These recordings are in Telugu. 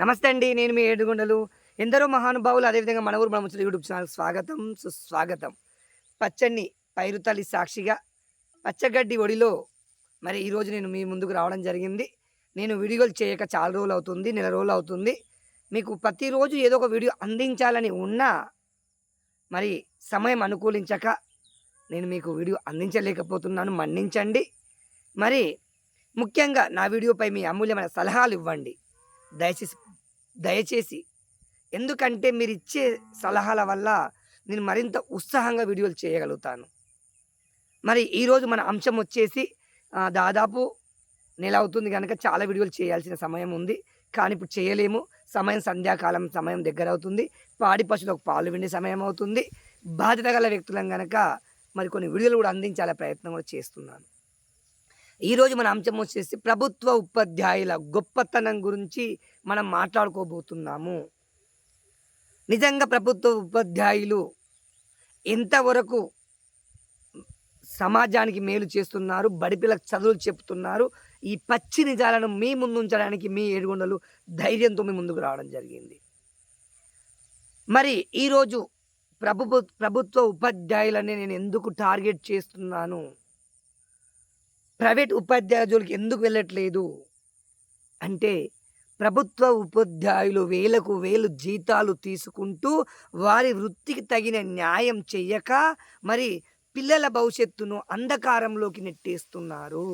నమస్తే అండి నేను మీ ఏడుగుండలు. ఎందరో మహానుభావులు అదేవిధంగా మన ఊరు మన యూట్యూబ్ ఛానల్ స్వాగతం సుస్వాగతం. పచ్చని పైరుతల్లి సాక్షిగా పచ్చగడ్డి ఒడిలో మరి ఈరోజు నేను మీ ముందుకు రావడం జరిగింది. నేను వీడియోలు చేయక చాలా రోజులు అవుతుంది నెల రోజులు అవుతుంది. మీకు ప్రతిరోజు ఏదో ఒక వీడియో అందించాలని ఉన్నా మరి సమయం అనుకూలించక నేను మీకు వీడియో అందించలేకపోతున్నాను మన్నించండి. మరి ముఖ్యంగా నా వీడియోపై మీ అమూల్యమైన సలహాలు ఇవ్వండి. దయచేసి దయచేసి ఎందుకంటే మీరు ఇచ్చే సలహాల వల్ల నేను మరింత ఉత్సాహంగా వీడియోలు చేయగలుగుతాను. మరి ఈరోజు మన అంశం వచ్చేసి దాదాపు నెల అవుతుంది కనుక చాలా వీడియోలు చేయాల్సిన సమయం ఉంది. కానీ ఇప్పుడు చేయలేము. సమయం సంధ్యాకాలం సమయం దగ్గర అవుతుంది. పాడి పశువులకు పాలు విండే సమయం అవుతుంది. బాధ్యత గల వ్యక్తులం కనుక మరి కొన్ని వీడియోలు కూడా అందించాలే ప్రయత్నం కూడా చేస్తున్నాను. ఈరోజు మన అంశం వచ్చేసి ప్రభుత్వ ఉపాధ్యాయుల గొప్పతనం గురించి మనం మాట్లాడుకోబోతున్నాము. నిజంగా ప్రభుత్వ ఉపాధ్యాయులు ఎంతవరకు సమాజానికి మేలు చేస్తున్నారు బడిపిలకు చదువులు చెప్తున్నారు ఈ పచ్చి నిజాలను మీ ముందు ఉంచడానికి మీ ఏడుగొండలు ధైర్యంతో మీ ముందుకు రావడం జరిగింది. మరి ఈరోజు ప్రభుత్వ ప్రభుత్వ ఉపాధ్యాయులని నేను ఎందుకు టార్గెట్ చేస్తున్నాను? ప్రైవేట్ ఉపాధ్యాయుల జోలికి ఎందుకు వెళ్ళట్లేదు? అంటే ప్రభుత్వ ఉపాధ్యాయులు వేలకు వేలు జీతాలు తీసుకుంటూ వారి వృత్తికి తగిన న్యాయం చెయ్యక మరి పిల్లల భవిష్యత్తును అంధకారంలోకి నెట్టేస్తున్నారు.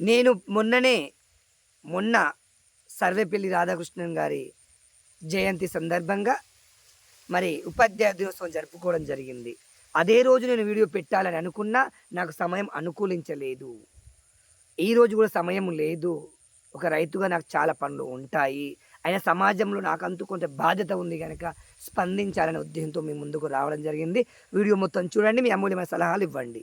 నేను మొన్ననే మొన్న సర్వేపల్లి రాధాకృష్ణన్ గారి జయంతి సందర్భంగా మరి ఉపాధ్యాయ దినోత్సవం జరుపుకోవడం జరిగింది. అదే రోజు నేను వీడియో పెట్టాలని అనుకున్నా నాకు సమయం అనుకూలించలేదు. ఈ రోజు కూడా సమయం లేదు. ఒక రైతుగా నాకు చాలా పనులు ఉంటాయి. అయినా సమాజంలో నాకంతూ కొంత బాధ్యత ఉంది కనుక స్పందించాలనే ఉద్దేశంతో మీ ముందుకు రావడం జరిగింది. వీడియో మొత్తం చూడండి మీ అమూల్యమైన సలహాలు ఇవ్వండి.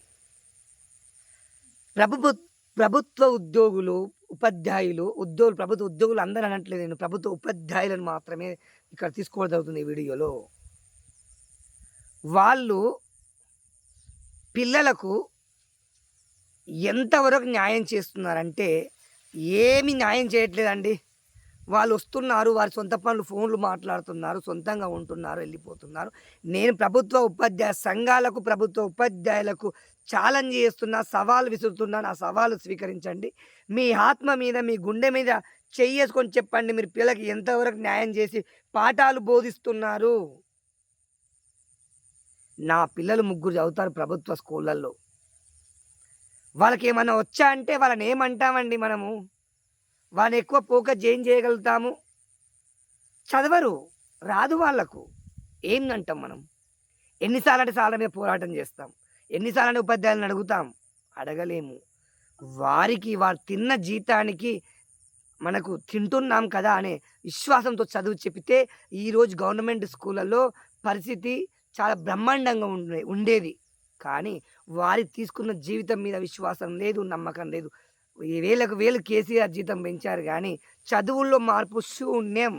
ప్రభుత్వ ప్రభుత్వ ఉద్యోగులు ఉపాధ్యాయులు ఉద్యోగులు ప్రభుత్వ ఉద్యోగులు అందరూ అనట్లేదు. నేను ప్రభుత్వ ఉపాధ్యాయులను మాత్రమే ఇక్కడ తీసుకోవడం జరుగుతుంది ఈ వీడియోలో. వాళ్ళు పిల్లలకు ఎంతవరకు న్యాయం చేస్తున్నారంటే ఏమి న్యాయం చేయట్లేదండి. వాళ్ళు వస్తున్నారు వారి సొంత పనులు ఫోన్లు మాట్లాడుతున్నారు సొంతంగా ఉంటున్నారు వెళ్ళిపోతున్నారు. నేను ప్రభుత్వ ఉపాధ్యాయ సంఘాలకు ప్రభుత్వ ఉపాధ్యాయులకు ఛాలెంజ్ చేస్తున్నా సవాలు విసురుతున్నా నా సవాలు స్వీకరించండి. మీ ఆత్మ మీద మీ గుండె మీద చెయ్యేసుకొని చెప్పండి మీరు పిల్లలకి ఎంతవరకు న్యాయం చేసి పాఠాలు బోధిస్తున్నారు. నా పిల్లలు ముగ్గురు చదువుతారు ప్రభుత్వ స్కూళ్ళల్లో. వాళ్ళకి ఏమన్నా వచ్చా అంటే వాళ్ళని ఏమంటామండి మనము? వాళ్ళని ఎక్కువ ఫోకస్ ఏం చేయగలుగుతాము? చదవరు రాదు వాళ్ళకు. ఏందంటాం మనం? ఎన్నిసార్లు అంటే సార్ల మీద పోరాటం చేస్తాం. ఎన్నిసార్లు అంటే ఉపాధ్యాయులను అడుగుతాం? అడగలేము. వారికి వారు తిన్న జీతానికి మనకు తింటున్నాం కదా అనే విశ్వాసంతో చదువు చెప్తే ఈరోజు గవర్నమెంట్ స్కూళ్ళల్లో పరిస్థితి చాలా బ్రహ్మాండంగా ఉండే ఉండేది. కానీ వారి తీసుకున్న జీవితం మీద విశ్వాసం లేదు నమ్మకం లేదు. వేలకు వేలు కేసీఆర్ జీతం పెంచారు కానీ చదువుల్లో మార్పు శూన్యం.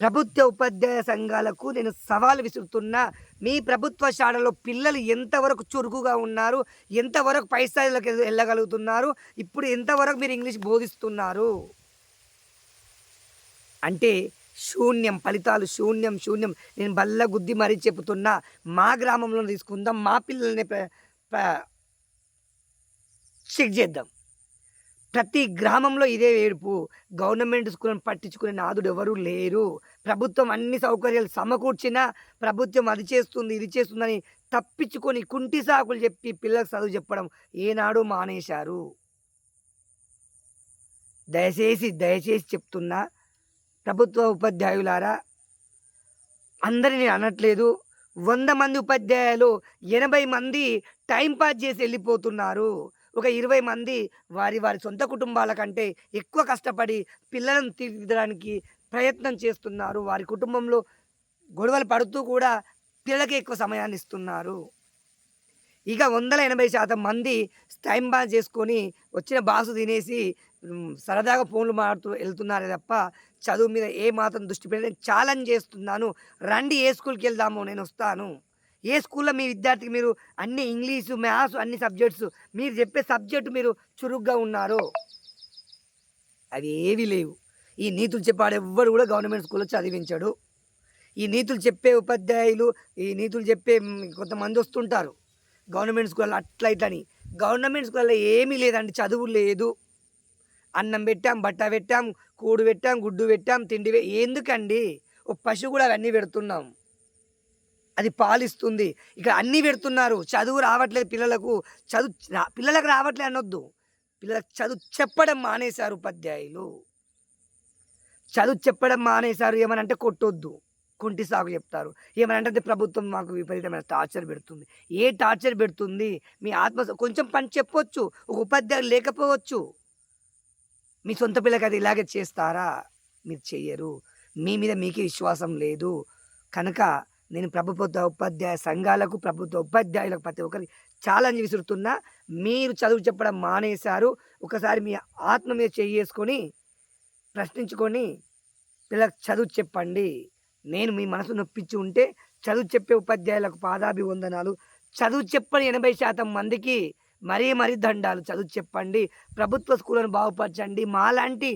ప్రభుత్వ ఉపాధ్యాయ సంఘాలకు నేను సవాల్ విసురుతున్నా మీ ప్రభుత్వ శాలలో పిల్లలు ఎంతవరకు చురుకుగా ఉన్నారు ఎంతవరకు పై స్థాయిలోకి వెళ్ళగలుగుతున్నారు ఇప్పుడు ఎంతవరకు మీరు ఇంగ్లీష్ బోధిస్తున్నారు? అంటే శూన్యం ఫలితాలు శూన్యం శూన్యం. నేను బల్ల గుద్ది మరీ చెబుతున్నా మా గ్రామంలో తీసుకుందాం మా పిల్లల్ని చెక్ చేద్దాం. ప్రతి గ్రామంలో ఇదే ఏడుపు. గవర్నమెంట్ స్కూల్ని పట్టించుకునే నాదుడు ఎవరు లేరు. ప్రభుత్వం అన్ని సౌకర్యాలు సమకూర్చినా ప్రభుత్వం అది చేస్తుంది ఇది చేస్తుందని తప్పించుకొని కుంటి సాకులు చెప్పి పిల్లలకు చదువు చెప్పడం ఏనాడు మానేశారు. దయచేసి దయచేసి చెప్తున్నా ప్రభుత్వ ఉపాధ్యాయులారా అందరిని అనట్లేదు. వంద మంది ఉపాధ్యాయులు ఎనభై మంది టైం పాస్ చేసి వెళ్ళిపోతున్నారు. ఒక ఇరవై మంది వారి వారి సొంత కుటుంబాల కంటే ఎక్కువ కష్టపడి పిల్లలను తీర్చడానికి ప్రయత్నం చేస్తున్నారు. వారి కుటుంబంలో గొడవలు పడుతూ కూడా పిల్లలకి ఎక్కువ సమయాన్ని ఇస్తున్నారు. ఇక వందల ఎనభై శాతం మంది టైం పాస్ చేసుకొని వచ్చిన బాసు తినేసి సరదాగా ఫోన్లు మాడుతూ వెళ్తున్నారే తప్ప చదువు మీద ఏ మాత్రం దృష్టి పెట్టి నేను ఛాలెంజ్ చేస్తున్నాను. రండి ఏ స్కూల్కి వెళ్దాము నేను వస్తాను. ఏ స్కూల్లో మీ విద్యార్థికి మీరు అన్ని ఇంగ్లీషు మ్యాథ్స్ అన్ని సబ్జెక్ట్స్ మీరు చెప్పే సబ్జెక్టు మీరు చురుగ్గా ఉన్నారు. అవి ఏవి లేవు. ఈ నీతులు చెప్పాడు ఎవ్వరు కూడా గవర్నమెంట్ స్కూల్లో చదివించాడు. ఈ నీతులు చెప్పే ఉపాధ్యాయులు ఈ నీతులు చెప్పే కొంతమంది వస్తుంటారు. గవర్నమెంట్ స్కూల్లో అట్లా అని గవర్నమెంట్ స్కూల్లో ఏమీ లేదండి చదువు లేదు. అన్నం పెట్టాం బట్ట పెట్టాం కూడు పెట్టాం గుడ్డు పెట్టాం తిండి ఎందుకండి? ఓ పశువు కూడా అవన్నీ పెడుతున్నాం. అది పాలిస్తుంది. ఇక్కడ అన్నీ పెడుతున్నారు. చదువు రావట్లేదు పిల్లలకు. చదువు రా- పిల్లలకు రావట్లేదు అనొద్దు. పిల్లలకు చదువు చెప్పడం మానేశారు ఉపాధ్యాయులు. చదువు చెప్పడం మానేశారు. ఏమనంటే కొట్టొద్దు. కుంటి సాగు చెప్తారు. ఏమనంటే ప్రభుత్వం మాకు విపరీతమైన టార్చర్ పెడుతుంది. ఏ టార్చర్ పెడుతుంది? మీ ఆత్మ కొంచెం పని చెప్పొచ్చు. ఒక ఉపాధ్యాయులు లేకపోవచ్చు. మీ సొంత పిల్లకి అది ఇలాగే చేస్తారా? మీరు చెయ్యరు. మీ మీద మీకే విశ్వాసం లేదు. కనుక నేను ప్రభుత్వ ఉపాధ్యాయ సంఘాలకు ప్రభుత్వ ఉపాధ్యాయులకు ప్రతి ఒక్కరికి ఛాలెంజ్ విసురుతున్నా మీరు చదువు చెప్పడం మానేశారు. ఒకసారి మీ ఆత్మ మీద చేసుకొని ప్రశ్నించుకొని పిల్లలకు చదువు చెప్పండి. నేను మీ మనసు నొప్పించి ఉంటే చదువు చెప్పే ఉపాధ్యాయులకు పాదాభివందనాలు. చదువు చెప్పని ఎనభై శాతం మందికి మరీ మరీ దండాలు చదువు చెప్పండి ప్రభుత్వ స్కూళ్ళను బాగుపరచండి మాలాంటి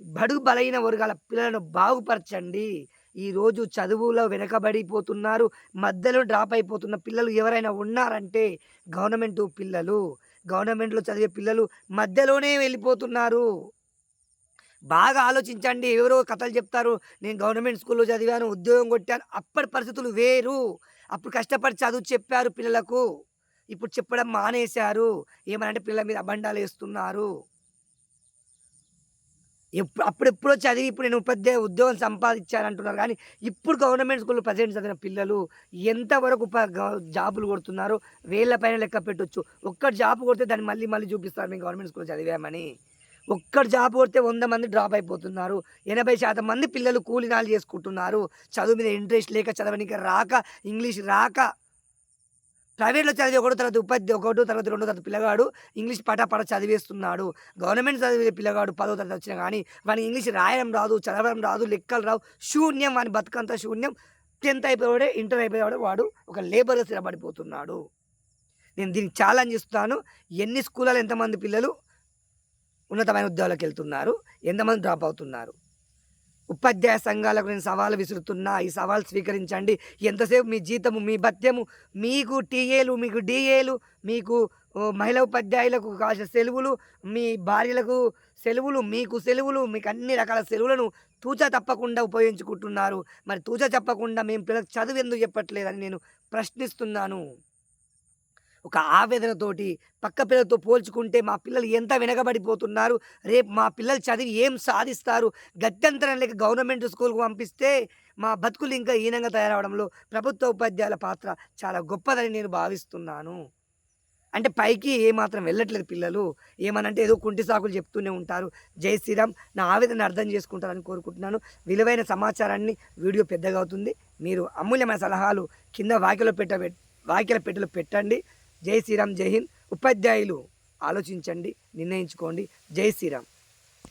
బడుగు బలైన వర్గాల పిల్లలను బాగుపరచండి. ఈరోజు చదువులో వెనకబడిపోతున్నారు మధ్యలో డ్రాప్ అయిపోతున్న పిల్లలు ఎవరైనా ఉన్నారంటే గవర్నమెంట్ పిల్లలు గవర్నమెంట్లో చదివే పిల్లలు మధ్యలోనే వెళ్ళిపోతున్నారు. బాగా ఆలోచించండి ఎవరో కథలు చెప్తారు నేను గవర్నమెంట్ స్కూల్లో చదివాను ఉద్యోగం కొట్టాను అప్పటి పరిస్థితులు వేరు. అప్పుడు కష్టపడి చదువు చెప్పారు పిల్లలకు. ఇప్పుడు చెప్పడం మానేశారు. ఏమనంటే పిల్లల మీద అబండాలు వేస్తున్నారు. ఎప్పుడు అప్పుడెప్పుడో చదివి ఇప్పుడు నేను ఉపాధ్యాయ ఉద్యోగం సంపాదించానంటున్నారు. కానీ ఇప్పుడు గవర్నమెంట్ స్కూల్లో ప్రజెంట్ చదివిన పిల్లలు ఎంతవరకు ఉప జాబులు కొడుతున్నారో వేళ్ళ పైన లెక్క పెట్టొచ్చు. ఒక్క జాబ్ కొడితే దాన్ని మళ్ళీ మళ్ళీ చూపిస్తారు. మేము గవర్నమెంట్ స్కూల్లో చదివామని. ఒక్కటి జాబ్ కొడితే వంద మంది డ్రాప్ అయిపోతున్నారు. ఎనభై శాతం మంది పిల్లలు కూలినాలు చేసుకుంటున్నారు. చదువు మీద ఇంట్రెస్ట్ లేక చదవడానికి రాక ఇంగ్లీష్ రాక ప్రైవేట్లో చదివి ఒకటో తరగతి ఉపాధి ఒకటో తరగతి రెండో తరగతి పిల్లగాడు ఇంగ్లీష్ పటాపట చదివేస్తున్నాడు. గవర్నమెంట్ చదివే పిల్లగాడు పదో తరగతి వచ్చినా కానీ వానికి ఇంగ్లీష్ రాయడం రాదు చదవడం రాదు లెక్కలు రావు. శూన్యం వాని బతుకంతా శూన్యం. టెన్త్ అయిపోయాడే ఇంటర్ అయిపోయాడు వాడు ఒక లేబర్గా స్థిరపడిపోతున్నాడు. నేను దీనికి ఛాలెంజ్ ఇస్తాను ఎన్ని స్కూళ్ళలో ఎంతమంది పిల్లలు ఉన్నతమైన ఉద్యోగాలకు వెళ్తున్నారు? ఎంతమంది డ్రాప్ అవుతున్నారు? ఉపాధ్యాయ సంఘాలకు నేను సవాలు విసురుతున్నా. ఈ సవాల్ స్వీకరించండి. ఎంతసేపు మీ జీతము మీ భత్యము మీకు టీఏలు మీకు డిఏలు మీకు మహిళా ఉపాధ్యాయులకు కావాల్సిన సెలవులు మీ భార్యలకు సెలవులు మీకు సెలవులు మీకు అన్ని రకాల సెలవులను తూచా తప్పకుండా ఉపయోగించుకుంటున్నారు. మరి తూచా చెప్పకుండా మేము పిల్లలకు చదువు ఎందుకు చెప్పట్లేదని నేను ప్రశ్నిస్తున్నాను. ఒక ఆవేదనతోటి పక్క పిల్లలతో పోల్చుకుంటే మా పిల్లలు ఎంత వెనకబడిపోతున్నారు? రేపు మా పిల్లలు చదివి ఏం సాధిస్తారు? గత్యంతరం లేక గవర్నమెంట్ స్కూల్కి పంపిస్తే మా బతుకులు ఇంకా హీనంగా తయారవడంలో ప్రభుత్వ ఉపాధ్యాయుల పాత్ర చాలా గొప్పదని నేను భావిస్తున్నాను. అంటే పైకి ఏమాత్రం వెళ్ళట్లేదు పిల్లలు. ఏమనంటే ఏదో కుంటి సాకులు చెప్తూనే ఉంటారు. జై శ్రీరామ్ నా ఆవేదన అర్థం చేసుకుంటారని కోరుకుంటున్నాను. విలువైన సమాచారాన్ని వీడియో పెద్దగా అవుతుంది. మీరు అమూల్యమైన సలహాలు కింద వాక్యలో పెట్ట వాక్యల పెట్టెలో పెట్టండి. జై శ్రీరామ్ జై హింద్. ఉపాధ్యాయులు ఆలోచించండి నిర్ణయించుకోండి. జై శ్రీరామ్.